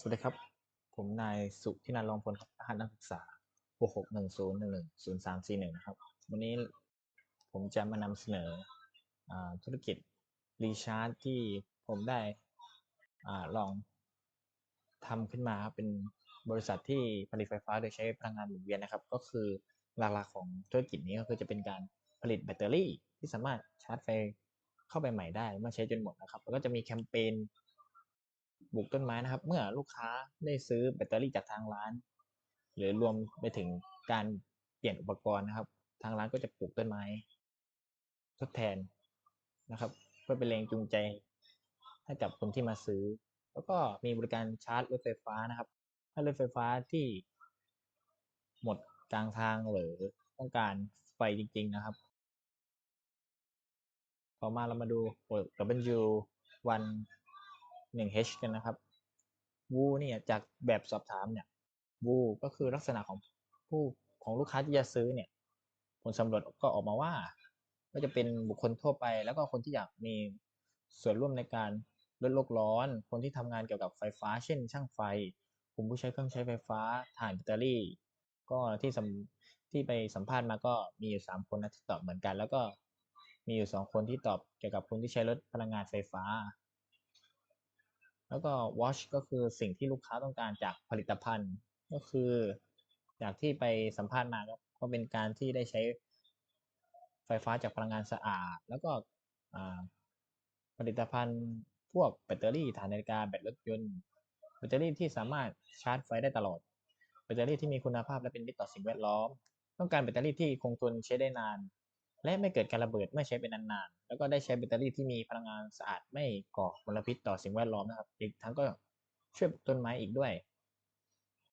สวัสดีครับ ผมนายสุธินันรองพลครับรหัสนักศึกษา 6610110341 นะครับ วันนี้ผมจะมานำเสนออธุรกิจรีชาร์จที่ผมได้อลองทำขึ้นมาครับเป็นบริษัทที่ผลิตไฟฟ้าโดยใช้พลังงานหมุนเวียนนะครับ ก็คือหลักๆของธุรกิจนี้ก็คือจะเป็นการผลิตแบตเตอรี่ที่สามารถชาร์จไฟเข้าไปใหม่ได้เมื่อใช้จนหมดนะครับ แล้วก็จะมีแคมเปญ ปลูกต้นไม้นะครับ เมื่อลูกค้าได้ซื้อแบตเตอรี่จากทางร้าน หรือรวมไปถึงการเปลี่ยนอุปกรณ์นะครับ ทางร้านก็จะปลูกต้นไม้ ทดแทนนะครับ เพื่อเป็นแรงจูงใจ ให้กับคนที่มาซื้อ แล้วก็มีบริการชาร์จรถไฟฟ้านะครับถ้ารถไฟฟ้าที่หมดกลางทางหรือต้องการไฟจริง ๆ นะครับ ต่อมาเรามาดู W1 1H กันนะครับ วูเนี่ยจากแบบสอบถามเนี่ย วูก็คือลักษณะของผู้ของลูกค้าที่จะซื้อเนี่ย ผลสำรวจก็ออกมาว่า ก็จะเป็นบุคคลทั่วไป แล้วก็คนที่อยากมีส่วนร่วมในการลดโลกร้อน คนที่ทำงานเกี่ยวกับไฟฟ้า เช่น ช่างไฟกลุ่มผู้ใช้เครื่องใช้ไฟฟ้าถ่านแบตเตอรี่ ก็ที่ที่ไปสัมภาษณ์มาก็มีอยู่สามคนนะที่ตอบเหมือนกัน แล้วก็มีอยู่สองคนที่ตอบเกี่ยวกับคนที่ใช้รถพลังงานไฟฟ้า แล้วก็ watch ก็คือสิ่งที่ลูกค้าต้องการจากผลิตภัณฑ์ ก็คือ จากที่ไปสัมภาษณ์มาก็เป็นการที่ได้ใช้ไฟฟ้าจากพลังงานสะอาด แล้วก็ผลิตภัณฑ์พวกแบตเตอรี่ถ่านนาฬิกาแบตรถยนต์แบตเตอรี่ที่สามารถชาร์จไฟได้ตลอดแบตเตอรี่ที่มีคุณภาพและเป็นมิตรต่อสิ่งแวดล้อม ต้องการแบตเตอรี่ที่คงทนใช้ได้นาน และไม่เกิดการระเบิดเมื่อใช้เป็นนานๆ แล้วก็ได้ใช้แบตเตอรี่ที่มีพลังงานสะอาดไม่ก่อมลพิษต่อสิ่งแวดล้อมนะครับ อีกทั้งก็ช่วยต้นไม้อีกด้วย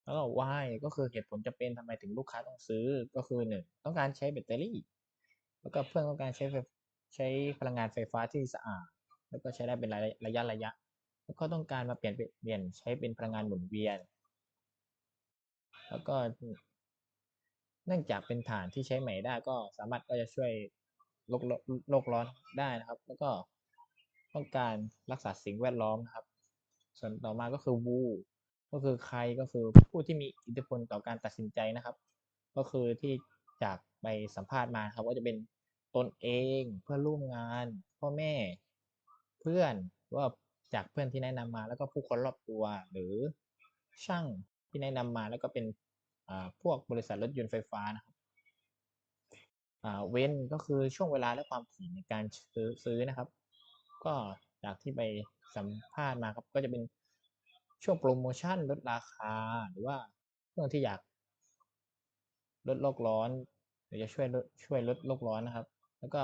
แล้วก็ why ก็คือเหตุผลจะเป็นทำไมถึงลูกค้าต้องซื้อก็คือหนึ่งต้องการใช้แบตเตอรี่ แล้วก็เพื่อนต้องการใช้ใช้พลังงานไฟฟ้าที่สะอาด แล้วก็ใช้ได้เป็นระยะระยะ แล้วก็ต้องการมาเปลี่ยนเปลี่ยนใช้เป็นพลังงานหมุนเวียน แล้วก็ เนื่องจากเป็นฐานที่ใช้ใหม่ได้ก็สามารถก็จะช่วยโลกโลกร้อนได้นะครับ แล้วก็ต้องการรักษาสิ่งแวดล้อมนะครับ ส่วนต่อมาก็คือวูก็คือใครก็คือผู้ที่มีอิทธิพลต่อการตัดสินใจนะครับ ก็คือที่จากไปสัมภาษณ์มาครับว่าจะเป็นตนเองเพื่อนร่วมงาน พ่อแม่ เพื่อนว่าจากเพื่อนที่แนะนำมาแล้วก็ผู้คนรอบตัวหรือช่างที่แนะนำมาแล้วก็เป็น พวกบริษัทรถยนต์ไฟฟ้านะครับเว้นก็คือช่วงเวลาและความถี่ในการซื้อนะครับ ก็จากที่ไปสัมภาษณ์มาครับก็จะเป็นช่วงโปรโมชั่นลดราคา หรือว่าเรื่องที่อยากลดโลกร้อนหรือจะช่วยลดช่วยลดโลกร้อนนะครับ แล้วก็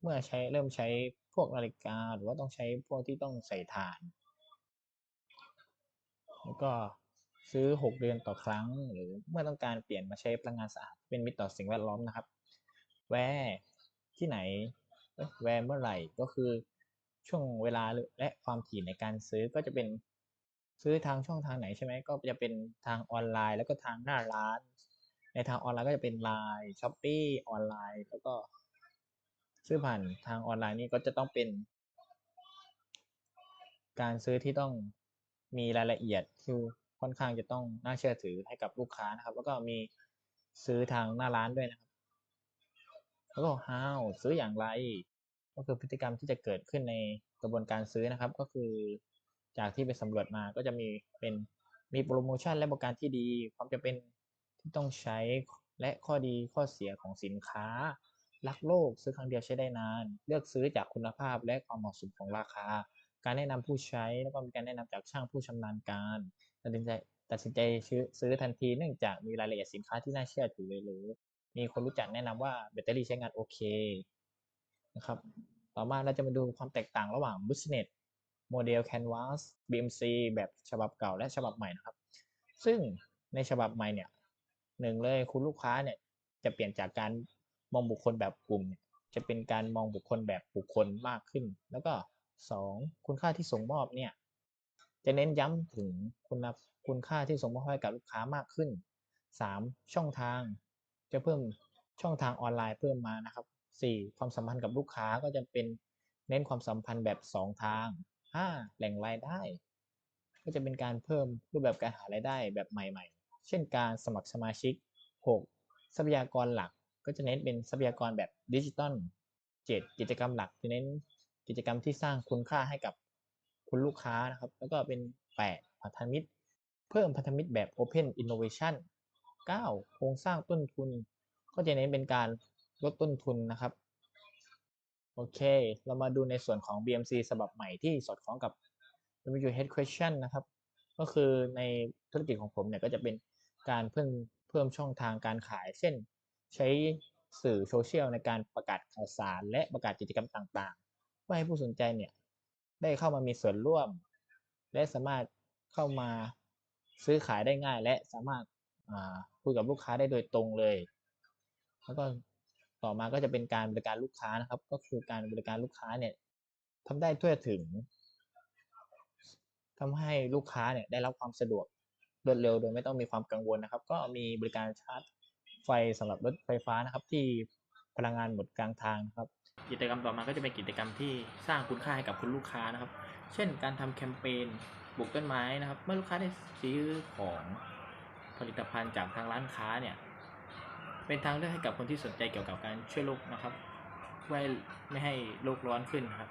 เมื่อใช้เริ่มใช้พวกนาฬิกา หรือว่าต้องใช้พวกที่ต้องใส่ถ่าน แล้วก็ ซื้อ 6 เดือนต่อครั้ง หรือเมื่อต้องการเปลี่ยนมาใช้พลังงานสะอาดเป็นมิตรต่อสิ่งแวดล้อมนะครับ แวร์ที่ไหนแวร์เมื่อไหร่ก็คือช่วงเวลาและความถี่ในการซื้อก็จะเป็นซื้อทางช่องทางไหนใช่ไหมก็จะเป็นทางออนไลน์ แล้วก็ทางหน้าร้าน ในทางออนไลน์ก็จะเป็นไลน์ช้อปปี้ออนไลน์แล้วก็ซื้อผ่านทางออนไลน์นี่ก็จะต้องเป็น การซื้อที่ต้องมีรายละเอียดคือ ค่อนข้างจะต้องน่าเชื่อถือให้กับลูกค้านะครับ แล้วก็มีซื้อทางหน้าร้านด้วยนะครับ แล้วก็ how ซื้ออย่างไร ก็คือพฤติกรรมที่จะเกิดขึ้นในกระบวนการซื้อนะครับ ก็คือจากที่ไปสำรวจมาก็จะมีเป็นมีโปรโมชั่นและบริการที่ดี ความจะเป็นที่ต้องใช้และข้อดีข้อเสียของสินค้า รักโลกซื้อครั้งเดียวใช้ได้นาน เลือกซื้อจากคุณภาพและความเหมาะสมของราคา การแนะนำผู้ใช้แล้วก็มีการแนะนำจากช่างผู้ชำนาญการตัดสินใจตัดสินใจซื้อทันทีเนื่องจากมีรายละเอียดสินค้าที่น่าเชื่อถือหรือ มีคนรู้จักแนะนำว่าแบตเตอรี่ใช้งานโอเคนะครับต่อมาเราจะมาดูความแตกต่างระหว่าง Business โมเดล Canvas BMC แบบฉบับเก่าและฉบับใหม่นะครับ ซึ่งในฉบับใหม่เนี่ยหนึ่งเลยคุณลูกค้าเนี่ยจะเปลี่ยนจากการมองบุคคลแบบกลุ่มจะเป็นการมองบุคคลแบบบุคคลมากขึ้น แล้วก็ สองคุณค่าที่ส่งมอบเนี่ยจะเน้นย้ำถึงคุณคุณค่าที่ส่งมอบให้กับลูกค้ามากขึ้น 3. ช่องทางจะเพิ่มช่องทางออนไลน์เพิ่มมานะครับ 4. ความสัมพันธ์กับลูกค้าก็จะเป็นเน้นความสัมพันธ์แบบ 2 ทาง 5. แหล่งรายได้ ก็จะเป็นการเพิ่มรูปแบบการหารายได้แบบใหม่ ๆ เช่นการสมัครสมาชิก 6. ทรัพยากรหลักก็จะเน้นเป็นทรัพยากรแบบดิจิตอล 7. กิจกรรมหลักจะเน้น กิจกรรมที่สร้างคุณค่าให้กับคุณลูกค้านะครับ แล้วก็เป็น 8. พันธมิตร เพิ่มพันธมิตรแบบ Open Innovation 9. โครงสร้างต้นทุน ก็จะเน้นเป็นการลดต้นทุนนะครับ โอเค เรามาดูในส่วนของ BMC ฉบับใหม่ที่สอดคล้องกับ W Head Question นะครับ ก็คือในธุรกิจของผมเนี่ยก็จะเป็นการเพิ่มเพิ่มช่องทางการขาย เช่น ใช้สื่อโซเชียลในการประกาศข่าวสาร และประกาศกิจกรรมต่างๆ พื่อให้ผู้สนใจเนี่ย ได้เข้ามามีส่วนร่วม และสามารถเข้ามาซื้อขายได้ง่าย และสามารถคุยกับลูกค้าได้โดยตรงเลย แล้วก็ต่อมาก็จะเป็นการบริการลูกค้านะครับ ก็คือการบริการลูกค้าเนี่ยทำได้ทั่วถึงทำให้ลูกค้าเนี่ยได้รับความสะดวกรวดเร็วโดยไม่ต้องมีความกังวลนะครับ ก็มีบริการชาร์จไฟสำหรับรถไฟฟ้านะครับ ที่พลังงานหมดกลางทางนะครับ กิจกรรมต่อมาก็จะเป็นกิจกรรมที่สร้างคุณค่าให้กับคุณลูกค้านะครับ เช่น การทำแคมเปญปลูกต้นไม้นะครับ เมื่อลูกค้าได้ซื้อของผลิตภัณฑ์จากทางร้านค้าเนี่ย เป็นทางเลือกให้กับคนที่สนใจเกี่ยวกับการช่วยโลกนะครับเพื่อไม่ให้โลกร้อนขึ้นนครับ